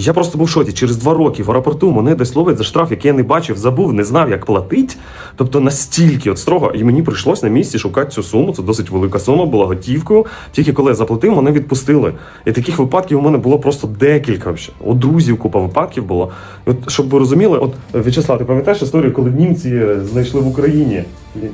Я просто був в шоці. Через два роки в аеропорту мене десь ловить за штраф, який я не бачив, забув, не знав, як платить. Тобто настільки от строго, і мені прийшлось на місці шукати цю суму. Це досить велика сума, була готівкою. Тільки коли я заплатив, мене відпустили. І таких випадків у мене було просто декілька. Взагалі. У друзів купа випадків було. І От щоб ви розуміли, от В'ячеслав, ти пам'ятаєш історію, коли німці знайшли в Україні?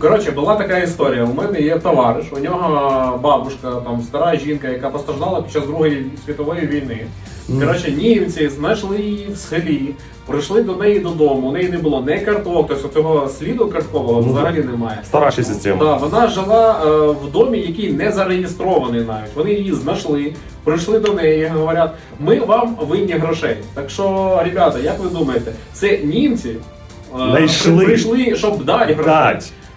Коротше, була така історія. У мене є товариш, у нього бабушка, там стара жінка, яка постраждала під час Другої світової війни. Коротше, німці знайшли її в селі, прийшли до неї додому. У неї не було ні карток, тобто цього сліду карткового взагалі немає. Старша система. Да, вона жила е, в домі, який не зареєстрований навіть. Вони її знайшли, прийшли до неї і говорять, ми вам винні грошей. Так що, ребята, як ви думаєте, це німці е, Знайшли. прийшли, щоб дати грошей. Дать.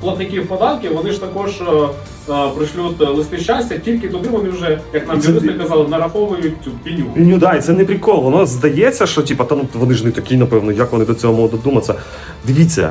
платників податків, вони ж також е, е, пришлють листи щастя, тільки туди вони вже, як нам Це юристи казали, нараховують цю піню. Ну да, і це не прикол. Воно здається, що типа, та ну вони ж не такі, напевно, як вони до цього можуть додуматися. Дивіться,